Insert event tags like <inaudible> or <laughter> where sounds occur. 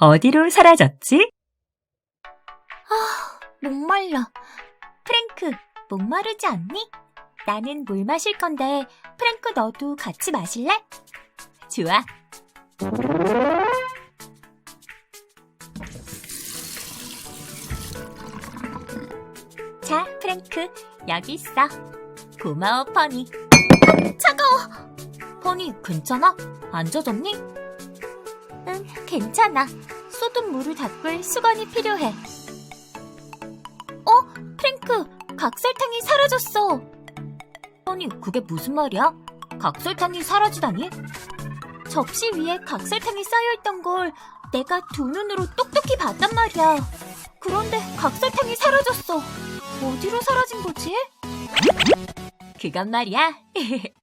어디로 사라졌지? 목말라. 프랭크, 목마르지 않니? 나는 물 마실 건데, 프랭크 너도 같이 마실래? 좋아. 자, 프랭크, 여기 있어. 고마워, 퍼니. 차가워. 퍼니, 괜찮아? 안 젖었니? 응, 괜찮아. 쏟은 물을 닦을 수건이 필요해. 어? 프랭크, 각설탕이 사라졌어. 퍼니, 그게 무슨 말이야? 각설탕이 사라지다니? 접시 위에 각설탕이 쌓여있던 걸 내가 두 눈으로 똑똑히 봤단 말이야. 그런데 각설탕이 사라졌어. 어디로 사라진 거지? 그건 말이야. <laughs>